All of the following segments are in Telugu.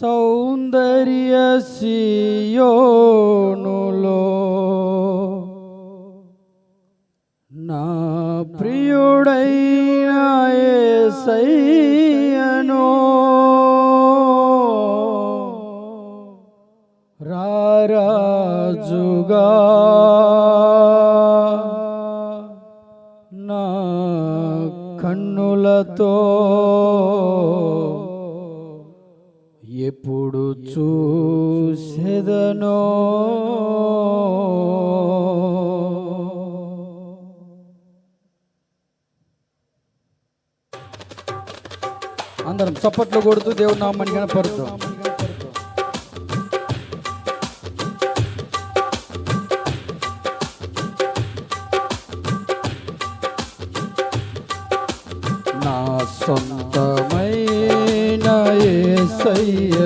సౌందర్య సియోనులో నా ప్రియుడైన యేసయ్యను రారాజుగా చూసెదనో? అందరం చప్పట్లు కొడుతూ దేవుడు నామని కనపరుద్దాం నా సొంతమైన సయ్య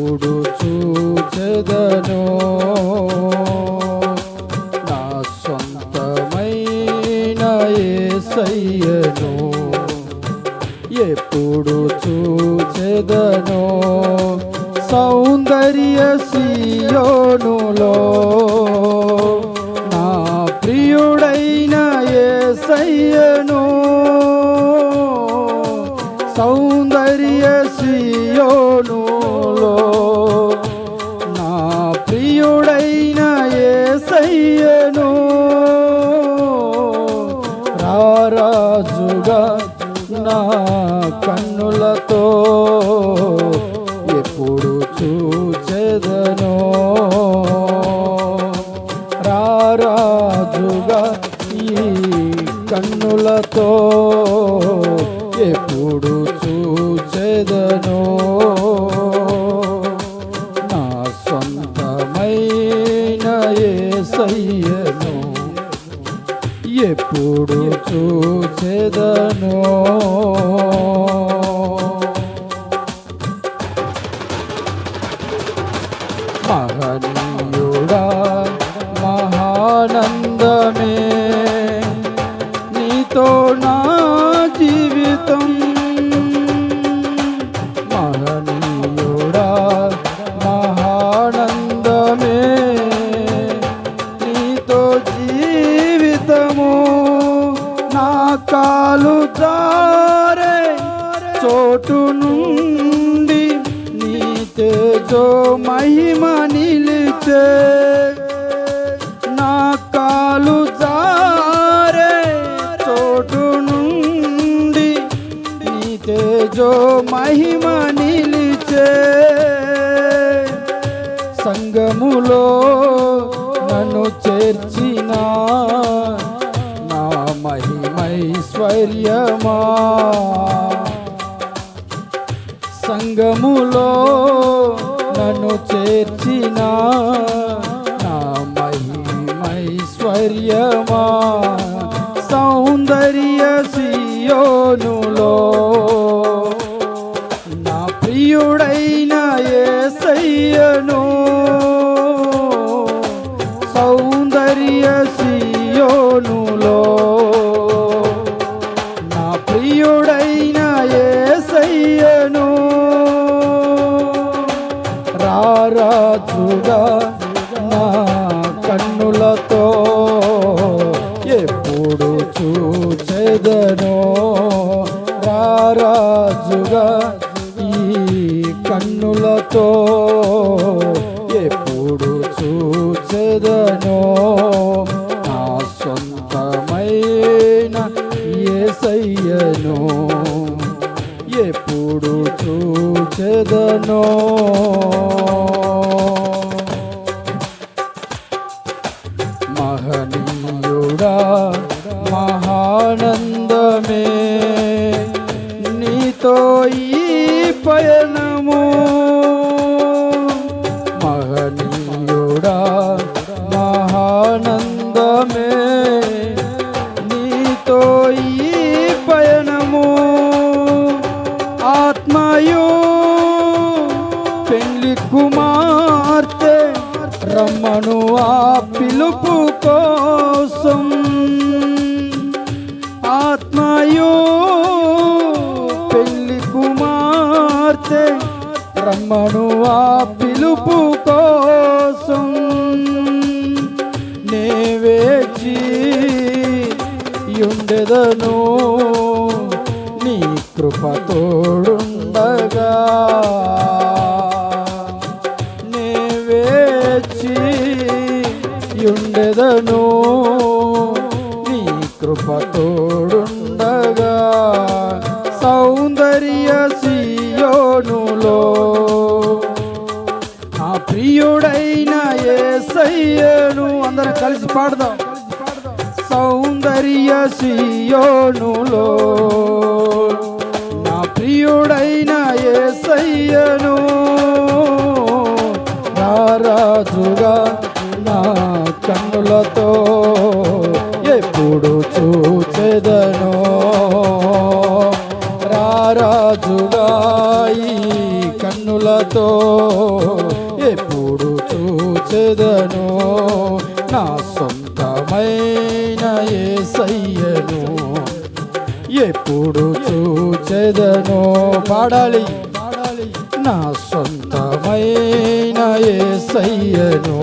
చూడు చూచెదను. నా సొంతమైన యేసయ్యను ఎప్పుడు చూచెదను. సౌందర్య సియోనులో కన్నులతో ఎప్పుడు చూచెదను. నా సొంతమైన ఏసయ్యను ఎప్పుడు చూచెదను. మహనీయుడా మహానందమే నీతో నా జీవితం. మహనీయుడా మహానందమే. నీతో జీవితము నా కాలు జారే. చోటు నుండి నీ తేజో మహిమ నిలిచే తేజో మహిమ నిలిచే సంగములో నన్ను చేర్చిన నా మహిమైశ్వర్యమా సంగములో నన్ను చేర్చిన నా మహిమైశ్వర్యమా సౌందర్య సియోనులో నా కన్నులతో ఎప్పుడు చూచెదనో రారాజుగా ఈ కన్నులతో ఎప్పుడు చూచెదనో నా సొంతమైన ఏసయ్యను ఎప్పుడు చూచెదనో పయనము. మహనీయుడా మహానందమే నీతో ఈ పయనము. ఆత్మయో పెళ్ళి కుమార్తె రమ్మను ఆ పిలుపు. రమ్మను ఆ పిలుపు కోసం నే వేచి ఉండెదను నీ కృప తోడుండగా నే వేచి ఉండెదను నీ కృపతో ప్రియుడైన ఏసయ్యను అందరం కలిసి పాడదాం. సౌందర్య సియోనులో నా ప్రియుడైన ఏసయ్యను నా రాజుగా నా కన్నులతో ఎప్పుడు చూచెదను. రారాజుగా ఈ కన్నులతో చూచెదను నా సొంతమైన ఏసయ్యను ఎప్పుడు చూచెదను. పాడాలి. నా సొంతమైన ఏసయ్యను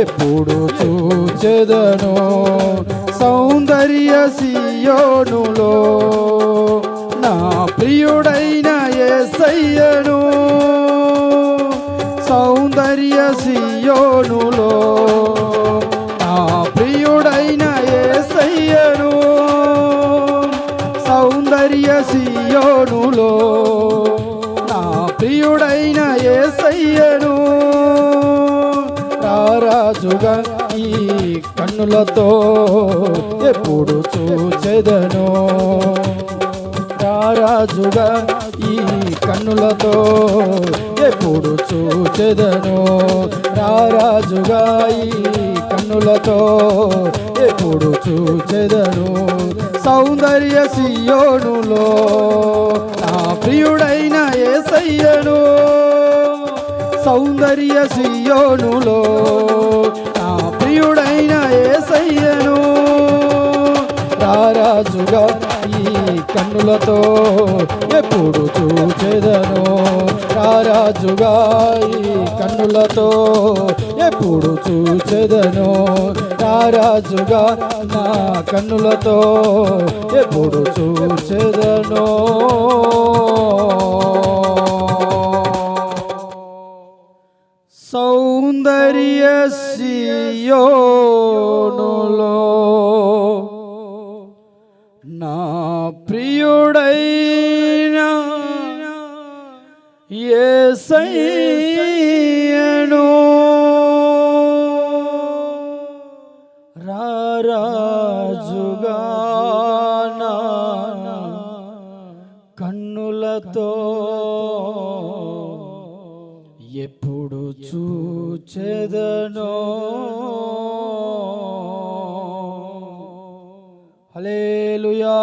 ఎప్పుడు చూచెదను. సౌందర్య సియోనులో నా ప్రియుడైన ఏసయ్యను సౌందర్య సియోనులో నా ప్రియుడైన ఏసయ్యను. సౌందర్య సియోనులో నా ప్రియుడైన ఏసయ్యను. రారాజుగా ఈ కన్నులతో ఎప్పుడు చూచెదను. రారాజుగా కన్నులతో ఎప్పుడు చూచెదను? రారాజుగాయి కన్నులతో ఎప్పుడు చూచెదను? సౌందర్య సియోనులో నా ప్రియుడైన ఏసయ్యను. సౌందర్య సియోనులో నా ప్రియుడైన ఏసయ్యను. రారాజుగా కన్నులతో ఎప్పుడు చూచెదను రారాజుగా కన్నులతో ఎప్పుడు చూచెదను రారాజుగా నా కన్నులతో ఎప్పుడు చూచెదనో ప్రియుడైన యేసయ్యను. రారాజుగా నా కన్నులతో ఎప్పుడు చూచెదనో. ஹலே லுயா